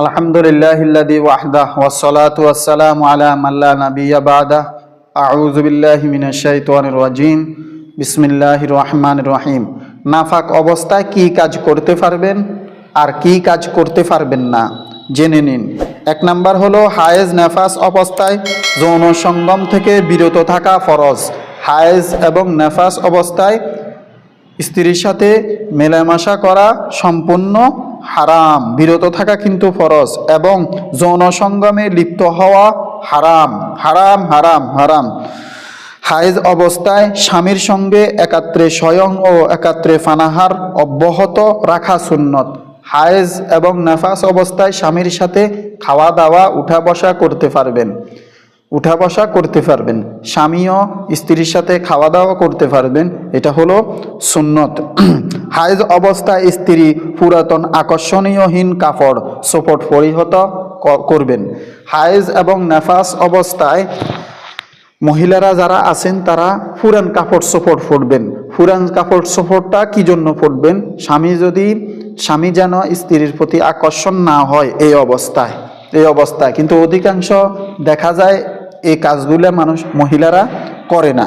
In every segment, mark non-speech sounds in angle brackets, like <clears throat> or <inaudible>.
আলহামদুলিল্লাহ ইল্লাদি ওয়াহদাহ ওয়াসসালাতু ওয়াসসালামু আলা মাল্লা লা নাবিয়্যা বা'দাহ আউযু বিল্লাহি মিনাশ রাজিম। বিসমিল্লাহির রহমানির রহিম। নাফাক অবস্থায় কি কাজ করতে পারবেন আর কি কাজ করতে পারবেন না, জেনে নিন। এক নাম্বার হলো হায়েজ নেফাস অবস্থায় যৌন সঙ্গম থেকে বিরত থাকা ফরজ। হায়েজ এবং নেফাস অবস্থায় স্ত্রীর সাথে মেলামেশা করা সম্পূর্ণ হারাম। বিরত থাকা কিন্তু ফরজ এবং যৌন সঙ্গমে লিপ্ত হওয়া হারাম। হারাম হারাম হারাম। হাইজ অবস্থায় স্বামীর সঙ্গে একাত্রে স্বয়ং ও একাত্রে ফানাহার অব্যাহত রাখা সুন্নত। হায়েজ এবং নেফাস অবস্থায় স্বামীর সাথে খাওয়া দাওয়া উঠা বসা করতে পারবেন। উঠা বসা করতে পারবেন। স্বামীও স্ত্রীর সাথে খাওয়া দাওয়া করতে পারবেন। এটা হলো সুন্নত। <clears throat> হায়েজ অবস্থায় স্ত্রী পুরাতন আকর্ষণীয়হীন কাপড় সোপট পরিহত করবেন। হায়েজ এবং নেফাস অবস্থায় মহিলারা যারা আছেন, তারা পুরান কাপড় সোপট ফুটবেন পুরান কাপড় সোপটটা কি জন্য ফুটবেন স্বামী যদি, স্বামী যেন স্ত্রীর প্রতি আকর্ষণ না হয় এই অবস্থায় এই অবস্থায়। কিন্তু অধিকাংশ দেখা যায় এই কাজগুলো মানুষ মহিলারা করে না।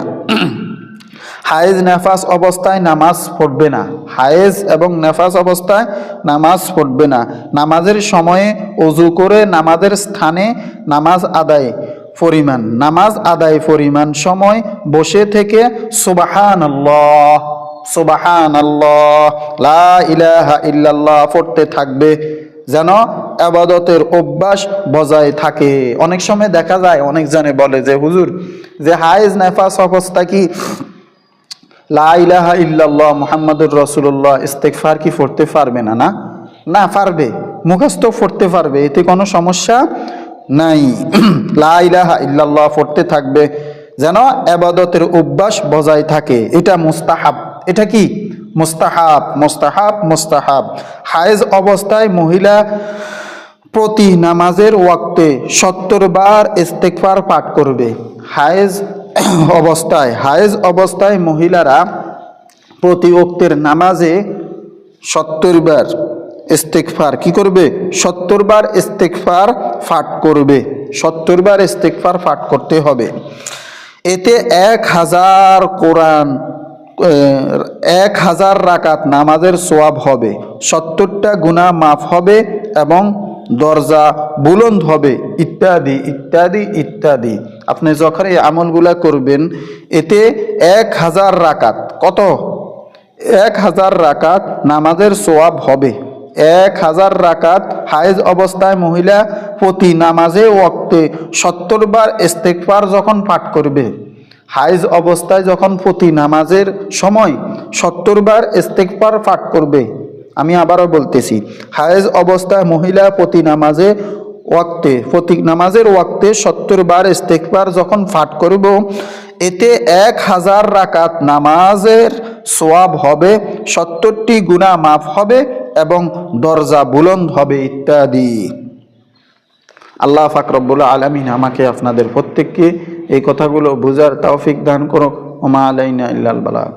হায়েজ নেফাস অবস্থায় নামাজ পড়বে না। হায়েজ এবং নেফাস অবস্থায় নামাজ পড়বে না। নামাজের সময়ে অজু করে নামাজের স্থানে নামাজ আদায় পরিমাণ। নামাজ আদায় পরিমাণ সময় বসে থেকে সুবাহান সুবাহান আল্লাহ লা ইলাহা ইল্লাল্লাহ পড়তে থাকবে। যেন আবাদতের অভ্যাস বজায় থাকে। অনেক সময় দেখা যায়, অনেক জনে বলে যে, হুজুর, যে হায়েজ নেফাস অবস্থা কি? লা ইলাহা ইল্লাল্লাহ মুহাম্মাদুর রাসূলুল্লাহ, ইস্তেগফার কি পড়তে পারবে না না? না, পারবে। মুখস্থ পড়তে পারবে, এতে কোনো সমস্যা নাই। <clears throat> লা ইলাহা ইল্লাল্লাহ পড়তে থাকবে। যেন আবাদতের অভ্যাস বজায় থাকে। এটা মুস্তাহাব। এটা কি? মুস্তাহাব মুস্তাহাব মুস্তাহাব। হায়েজ অবস্থায় মহিলা প্রতি নামাজের ওয়াক্তে সত্তর বার ইস্তেকফার পাঠ করবে। হায়েজ অবস্থায় হায়েজ অবস্থায় মহিলারা প্রতি ওক্তের নামাজে সত্তর বার ইস্তেকফার কি করবে? সত্তর বার ইস্তেকফার পাঠ করবে। সত্তর বার ইস্তেকফার পাঠ করতে হবে। এতে এক হাজার কোরআন এক হাজার রাকাত নামাজের সোয়াব হবে। সত্তরটা গুণা মাফ হবে এবং দরজা বুলন্দ হবে, ইত্যাদি ইত্যাদি ইত্যাদি। আপনি যখন এই আমলগুলা করবেন, এতে এক হাজার রাকাত, কত? এক হাজার রাকাত নামাজের সোয়াব হবে। এক হাজার রাকাত হায়েজ অবস্থায় মহিলা প্রতি নামাজে ওয়াক্তে সত্তর বার ইস্তেকবার যখন পাঠ করবে হাইজ অবস্থায় যখন প্রতি নামাজের সময় সত্তর বার ইস্তেকবার পাঠ করবে আমি আবারও বলতেছি, হায়েজ অবস্থায় মহিলা প্রতি নামাজে ওয়াক্তে, প্রতি নামাজের ওয়াক্তে সত্তর বার ইস্তেকবার যখন পাঠ করব, এতে এক হাজার রাকাত নামাজের সোয়াব হবে, সত্তরটি গুণা মাফ হবে এবং দরজা বুলন্দ হবে ইত্যাদি। আল্লাহ ফাকরবুল আলমিন আমাকে আপনাদের প্রত্যেককে এই কথাগুলো বুঝার তৌফিক দান করুক। ওমা আলাইনা ইল্লাল বালাক